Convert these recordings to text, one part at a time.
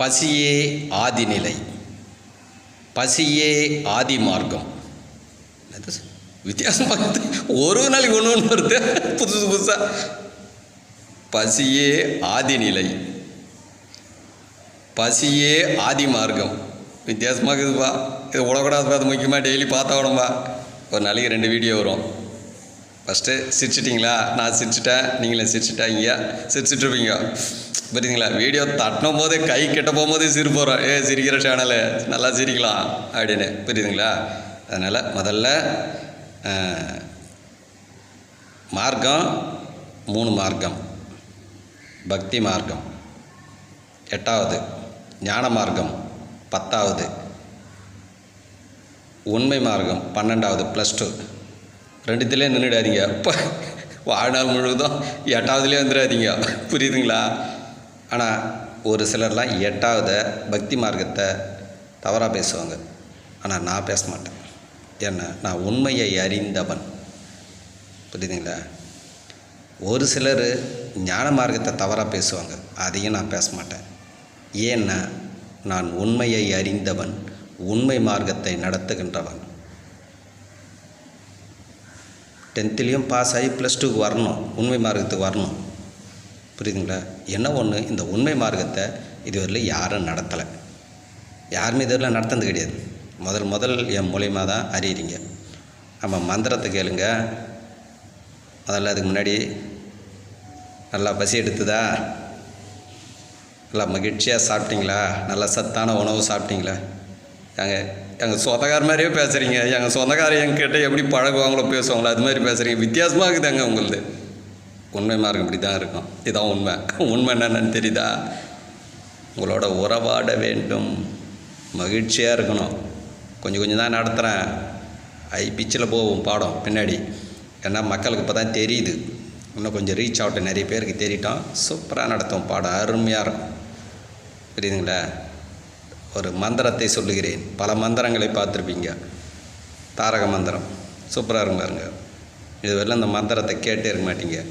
பசியே ஆதிநிலை. பசியே ஆதி மார்க்கம் என்னது சார்? ஒரு நாளைக்கு ஒன்று ஒன்று வருது. புதுசு புதுசாக பசியே ஆதிநிலை. பசியே ஆதி மார்க்கம் வித்தியாசமாக இருக்குதுப்பா. இது விடக்கூடாதுப்பா அது முக்கியமாக டெய்லி பார்த்தா உடம்பா ஒரு நாளைக்கு ரெண்டு வீடியோ வரும். ஃபஸ்ட்டு சிரிச்சிட்டிங்களா? நான் சிரிச்சிட்டேன். நீங்களே சிரிச்சிட்டாங்க. சிரிச்சிட்ருப்பீங்க புரியுதுங்களா வீடியோ தட்டினும் போதே கை கெட்ட போகும்போதே சிரி போகிறோம் ஏ சிரிக்கிற சேனலு நல்லா சிரிக்கலாம் அப்படின்னு. புரியுதுங்களா? அதனால் முதல்ல மார்க்கம் மூணு மார்க்கம். பக்தி மார்க்கம். எட்டாவது ஞான மார்க்கம். பத்தாவது உண்மை மார்க்கம். பன்னெண்டாவது ப்ளஸ் டூ ரெண்டுத்துலேயே நின்றுடாதீங்க இப்போ வாழ்நாள் முழுவதும் எட்டாவதுலேயே வந்துடாதீங்க. புரியுதுங்களா? ஆனால் ஒரு சிலர்லாம் எட்டாவது பக்தி மார்க்கத்தை தவறாக பேசுவாங்க. ஆனால் நான் பேச மாட்டேன். ஏன்னா நான் உண்மையை அறிந்தவன். புரியுதுங்களா? ஒரு சிலர் ஞான மார்க்கத்தை தவறாக பேசுவாங்க. அதையும் நான் பேச மாட்டேன். ஏன்னா நான் உண்மையை அறிந்தவன் உண்மை மார்க்கத்தை நடத்துகின்றவன். டென்த்துலேயும் பாஸ் ஆகி ப்ளஸ் டூக்கு வரணும். உண்மை மார்க்கத்துக்கு வரணும். புரியுதுங்களா? என்ன ஒன்று இந்த உண்மை மார்க்கத்தை இதுவரையில் யாரும் நடத்தலை. யாருமே இதுவரையில் நடத்துனது கிடையாது. முதல் முதல் என் மூலியமாக தான் அறியிறீங்க. நம்ம மந்திரத்தை கேளுங்க. முதல்ல அதுக்கு முன்னாடி நல்லா பசி எடுத்துதா? நல்லா மகிழ்ச்சியாக சாப்பிட்டீங்களா? நல்லா சத்தான உணவு சாப்பிட்டீங்களா? எங்கள் எங்கள் சொந்தக்கார மாதிரியே பேசுகிறீங்க எங்கள் சொந்தக்காரர் என்கிட்ட எப்படி பழகுவாங்களோ பேசுவாங்களோ அது மாதிரி பேசுகிறீங்க வித்தியாசமாக இருக்குதாங்க உங்களுது? உண்மை மார்க்கம் இப்படி தான் இருக்கும். இதுதான் உண்மை. உண்மை என்னென்னு தெரியுதா? உங்களோட உறவாட வேண்டும். மகிழ்ச்சியாக இருக்கணும். கொஞ்சம் கொஞ்சம் தான் நடத்துகிறேன் ஐ பிச்சில் போகும் பாடம் பின்னாடி. ஏன்னா மக்களுக்கு இப்போ தான் தெரியுது. இன்னும் கொஞ்சம் ரீச் ஆகட்டும் நிறைய பேருக்கு தெரியட்டும் சூப்பராக நடத்தும் பாடம். அருமையாக இருக்கும். புரியுதுங்களா? ஒரு மந்திரத்தை சொல்லுகிறேன். பல மந்திரங்களை பார்த்துருப்பீங்க. தாரக மந்திரம். சூப்பராக இருக்கும் பாருங்க. இதுவரையிலும் அந்த மந்திரத்தை கேட்டே இருக்க மாட்டீங்க.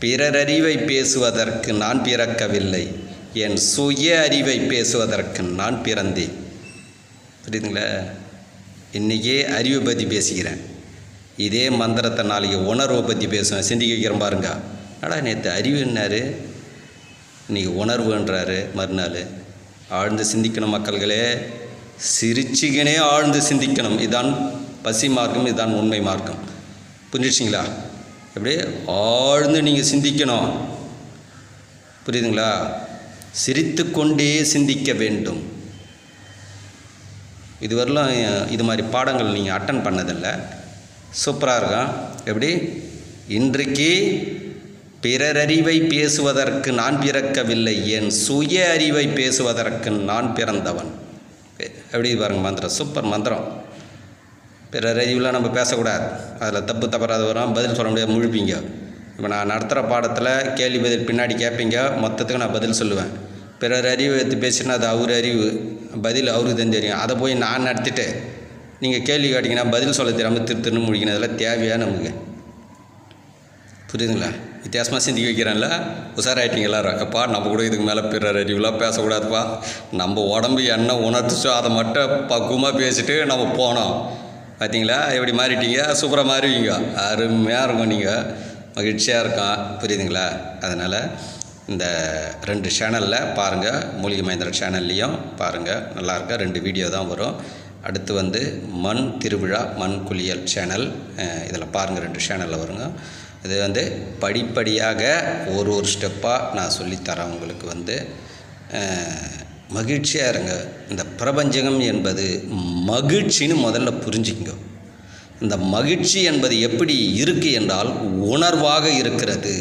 பிறரறிவை பேசுவதற்கு நான் பிறக்கவில்லை. என் சுய அறிவை பேசுவதற்கு நான் பிறந்தேன். புரியுதுங்களா? இன்றைக்கே அறிவை பற்றி பேசிக்கிறேன். இதே மந்திரத்தை நாளைக்கு உணர்வை பற்றி பேசுவேன். சிந்திக்க வைக்கிறேன் பாருங்க. அடா நேற்று அறிவுன்னாரு இன்றைக்கி உணர்வுன்றாரு மறுநாள். ஆழ்ந்து சிந்திக்கணும் மக்கள்களே. சிரிச்சுக்கினே ஆழ்ந்து சிந்திக்கணும். இதுதான் பசி மார்க்கம் இதுதான் உண்மை மார்க்கம். புரிஞ்சிச்சிங்களா எப்படி? ஆழ்ந்து நீங்கள் சிந்திக்கணும். புரியுதுங்களா? சிரித்து கொண்டே சிந்திக்க வேண்டும். இதுவரையிலும் இது மாதிரி பாடங்கள் நீங்கள் அட்டன் பண்ணதில்லை. சூப்பராக இருக்கும். எப்படி? இன்றைக்கு பிறரறிவை பேசுவதற்கு நான் பிறக்கவில்லை என் சுய அறிவை பேசுவதற்கு நான் பிறந்தவன். எப்படி பாருங்க மந்திரம் சூப்பர் மந்திரம். பிறரறிவில் நம்ம பேசக்கூடாது. அதில் தப்பு தவறாது வரும் பதில் சொல்ல முடியாது முழுப்பீங்க. இப்போ நான் நடத்துகிற பாடத்தில் கேள்வி பதில் பின்னாடி கேட்பீங்க மொத்தத்துக்கு நான் பதில் சொல்லுவேன். பிறர் அறிவு எடுத்து பேசினா அது அவர் அறிவு பதில் அவருக்கு தான் தெரியும். அதை போய் நான் நடத்திட்டு நீங்கள் கேள்வி கேட்டிங்கன்னா பதில் சொல்ல தெரியாமல் திரு திருன்னு முடிக்கணும் அதெல்லாம் தேவையாக நமக்கு? புரியுதுங்களா? வித்தியாசமாக சிந்திக்க வைக்கிறேன்ல. உஷாராயிட்டீங்க எல்லாரும் அப்பா நம்ம கூட இதுக்கு மேலே பிறர் அறிவுலாம் பேசக்கூடாதுப்பா. நம்ம உடம்பு என்ன உணர்த்துச்சோ அதை மட்டும் பக்குவமாக பேசிட்டு நம்ம போனோம். பார்த்தீங்களா எப்படி மாறிட்டீங்க? சூப்பராக மாறுவீங்க. அருமையாக இருக்கும் நீங்கள் மகிழ்ச்சியாக இருக்கும். புரியுதுங்களா? அதனால் இந்த ரெண்டு சேனலில் பாருங்கள் மூலிகை மகேந்திர சேனல்லையும் பாருங்கள் நல்லாயிருக்க ரெண்டு வீடியோ தான் வரும். அடுத்து வந்து மண் திருவிழா மண் குளியல் சேனல். இதில் பாருங்கள் ரெண்டு சேனலில் வருங்க. இது வந்து படிப்படியாக ஒரு ஒரு ஸ்டெப்பாக நான் சொல்லித்தரேன் உங்களுக்கு வந்து. மகிழ்ச்சியாக இருங்க. இந்த பிரபஞ்சகம் என்பது மகிழ்ச்சின்னு முதல்ல புரிஞ்சுக்கங்க. இந்த மகிழ்ச்சி என்பது எப்படி இருக்குது என்றால் உணர்வாக இருக்கிறது.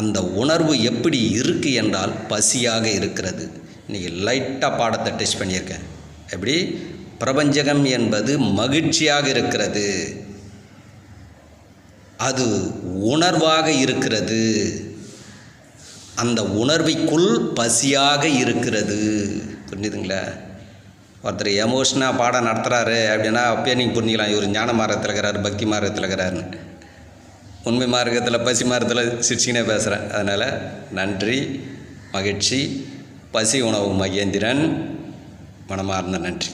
அந்த உணர்வு எப்படி இருக்குது என்றால் பசியாக இருக்கிறது. இன்றைக்கி லைட்டாக பாடத்தை டச் பண்ணியிருக்கேன். எப்படி? பிரபஞ்சகம் என்பது மகிழ்ச்சியாக இருக்கிறது. அது உணர்வாக இருக்கிறது. அந்த உணர்வைக்குள் பசியாக இருக்கிறது. புரிஞ்சுதுங்களா? ஒருத்தர் எமோஷனாக பாடம் நடத்துகிறாரு அப்படின்னா அப்பயே நீங்கள் புரிஞ்சுக்கலாம். இவர் ஞான மார்க்கத்தில் இருக்கிறாரு பக்தி மார்க்கத்தில் இருக்கிறாருன்னு. உண்மை மார்க்கத்தில் பசி மார்க்கத்தில் சிரிச்சினே பேசுகிறேன் அதனால் நன்றி மகிழ்ச்சி. பசி உணவு மகேந்திரன் மனமார்ந்த நன்றி.